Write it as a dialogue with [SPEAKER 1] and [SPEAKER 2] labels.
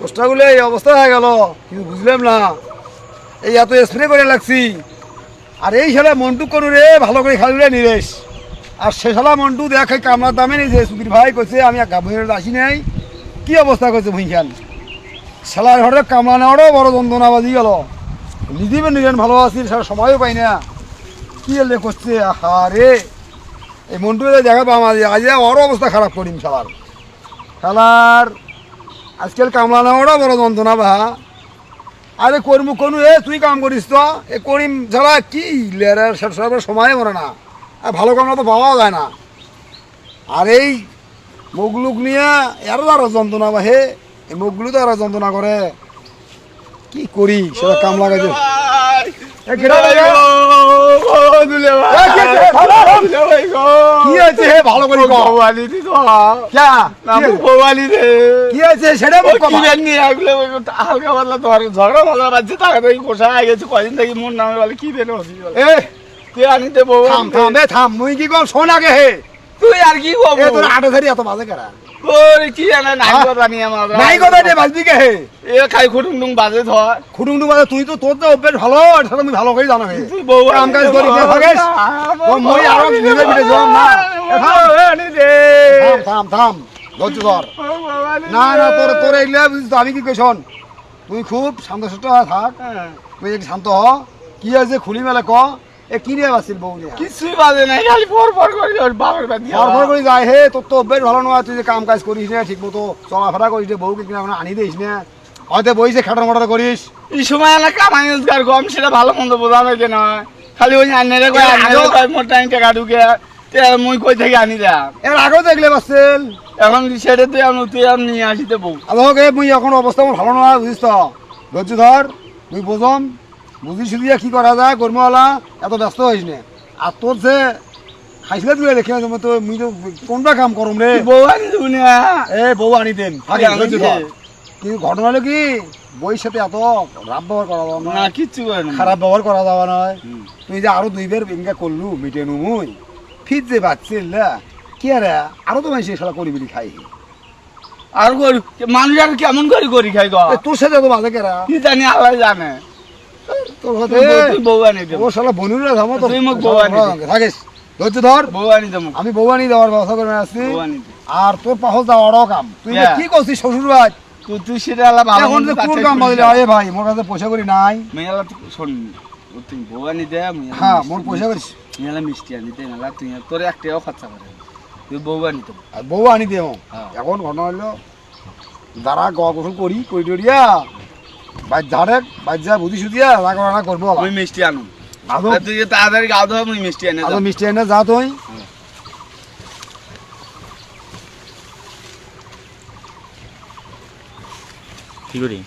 [SPEAKER 1] পোস্টারগুলো এই অবস্থা হয়ে গেল, কিন্তু বুঝলাম না। এই এত স্প্রে করে লাগছি। আর এই শালা মন্টু করু রে, ভালো করে খালি রে নিরেশ। আর সে শালা মন্টু দেখ কামলার দামে নিয়েছে সুধীর ভাই কইছে, আমি এক গাভীর আসি নাই। কি অবস্থা করছে ভুইখান? শালার ঘরে কামলা নেওয়ারও বড় যন্ত্রণা বাজি গেল। নিদিবে নিলেন ভালো আছি সারা সময়ও পাই না। কি এলে করছে আহা রে। এই মন্টু দেখা পাম আজ ওরও অবস্থা খারাপ করিম শালার। শালার আজকাল কামলা নেওয়াটা বড় যন্ত্রণা বা। আরে কর্ম কোনো, এ, তুই কাম করিস তো। এ করিম ছাড়া কি লেরার সব সময় মরে না। আর ভালো কামলা তো পাওয়া যায় না। আর এই মুগলুক নিয়ে এরও আরও যন্ত্রণা বা হে এই মুখগুলো তো আরও যন্ত্রণা করে। কি করি, সেটা কামলা লাগাইছে
[SPEAKER 2] হালকা পাতলা তোমার ঝগড়া মজা বাজছে টাকা থেকে কোষা গেছে কদিন থেকে মন নামে বলে কি
[SPEAKER 1] এ
[SPEAKER 2] তুই আনিতে বউ
[SPEAKER 1] থাম থাম থাম মুই কি কম শোন আগে হে।
[SPEAKER 2] তুই আর কি
[SPEAKER 1] এ
[SPEAKER 2] করব
[SPEAKER 1] তোর আটে ধরি এত বাজে কেরা?
[SPEAKER 2] তোর কি জানে নাই
[SPEAKER 1] হ্যাঁ?
[SPEAKER 2] কথা নিয়ে আমার
[SPEAKER 1] নাই কথা দে বাজবি কে
[SPEAKER 2] এ খাই খুটুং টুং বাজে ধর।
[SPEAKER 1] খুটুং টু বাজে তুই তো তোর তো অভ্যেস ভালো এটা তো আমি ভালো করে জানো হে।
[SPEAKER 2] বউ
[SPEAKER 1] কাম কাজ করি কে থাকিস ও মই আরও নিজে বিটে যাম না। এ থাম। থাম থাম থাম। ধৈর্য ধর। না না তোর তোর এগুলা আমি কি কই তুই খুব শান্ত থাক। তুই একটু শান্ত হ কি আছে খুলি মেলে ক। এ কি নিয়ে বাসিল বউ নিয়ে
[SPEAKER 2] কিছুই বাজে নাই খালি ফর ফর করে ওর বাবার বাদ দিয়া।
[SPEAKER 1] ফর করে যায়। হে তোর তো অভ্যেস ভালো নয় তুই যে কাম কাজ করিস না ঠিক মতো চলাফেরা করিস না বউকে কিনা আনি দিস না। হয়তো বইছে খাটার মাটার করিস।
[SPEAKER 2] এই সময় এলা কামাই রোজগার কম সেটা ভালো মন্দ বোঝা যায় কেন খালি ওই আন্নারে কয়
[SPEAKER 1] এর
[SPEAKER 2] আন্নারে
[SPEAKER 1] আগেও-
[SPEAKER 2] কয় মোর টাইম টাকা ঢুকে তে মুই কই থেকে আনি দা
[SPEAKER 1] এর আগেও দেখলে বাসছিল
[SPEAKER 2] এখন সেটা তুই আমি তুই আমি নিয়ে আসিতে বউ।
[SPEAKER 1] আমাকে মুই এখন অবস্থা আমার ভালো নয় বুঝিস তো? ধৈর্য ধর তুই বোঝম। বুঝি সুদিয়া কি করা যায় কর্মওয়ালা এত ব্যস্ত হইস না। আর তোর যে খাইছিলে তুই দেখে তুমি তো মুই তো কোনটা কাম করম রে?
[SPEAKER 2] বউ আনি দেবো না?
[SPEAKER 1] এ বউ আনি দেন। কিন্তু ঘটনা হলো কি বইয়ের সাথে এত রাব ব্যবহার করা যাবে
[SPEAKER 2] না। কিচ্ছু করে না।
[SPEAKER 1] খারাপ ব্যবহার করা যাবে নয় তুই যে আরও দুইবার ইনকা করলু মিটে নু মুই ফির যে বাচ্চিল না কি আরে আরও তো মানুষ এসব করি বিলি খাই
[SPEAKER 2] আর মানুষ আর কেমন করে করি খাই
[SPEAKER 1] তোর সাথে তো বাজে কেরা?
[SPEAKER 2] কি জানি আল্লাহ জানে।
[SPEAKER 1] তোর
[SPEAKER 2] বউ- আনি দেবো
[SPEAKER 1] ও শালা বনুরা থামো তো।
[SPEAKER 2] তুই মোক বউ আনি দে।
[SPEAKER 1] থাকিস ধৈর্য ধর।
[SPEAKER 2] বউ আনি দেবো
[SPEAKER 1] আমি বৌবানি দেওয়ার ব্যবস্থা করে আসছি।
[SPEAKER 2] বউ আনি দে
[SPEAKER 1] আর তোর পাহল যাওয়ারও কাম তুই যে কি করছিস শ্বশুর ভাই
[SPEAKER 2] তুই সেটা
[SPEAKER 1] এখন কোন কাম আরে ভাই মোর কাছে পয়সা করি নাই।
[SPEAKER 2] মেলা শোন ও তুই বউ আনি দে
[SPEAKER 1] হ্যাঁ মোর পয়সা করিস
[SPEAKER 2] মেলা মিষ্টি আনি দে মেলা তুই তোর খরচা করে তুই বউ আনি দেবো
[SPEAKER 1] আর বউ আনি দে
[SPEAKER 2] হ্যাঁ।
[SPEAKER 1] এখন ঘটনা হলো দাঁড়া গোসল করি করি টরিয়া বাজ ঝাড়ে বাজ যা বুদ্ধি সুদিয়া রাগ রান্না করব
[SPEAKER 2] আমি মিষ্টি আনো।
[SPEAKER 1] আদো?
[SPEAKER 2] তুই যে তাড়াতাড়ি গাও দাও আমি মিষ্টি এনে
[SPEAKER 1] আদো মিষ্টি এনে যা তুই?
[SPEAKER 3] কি করি?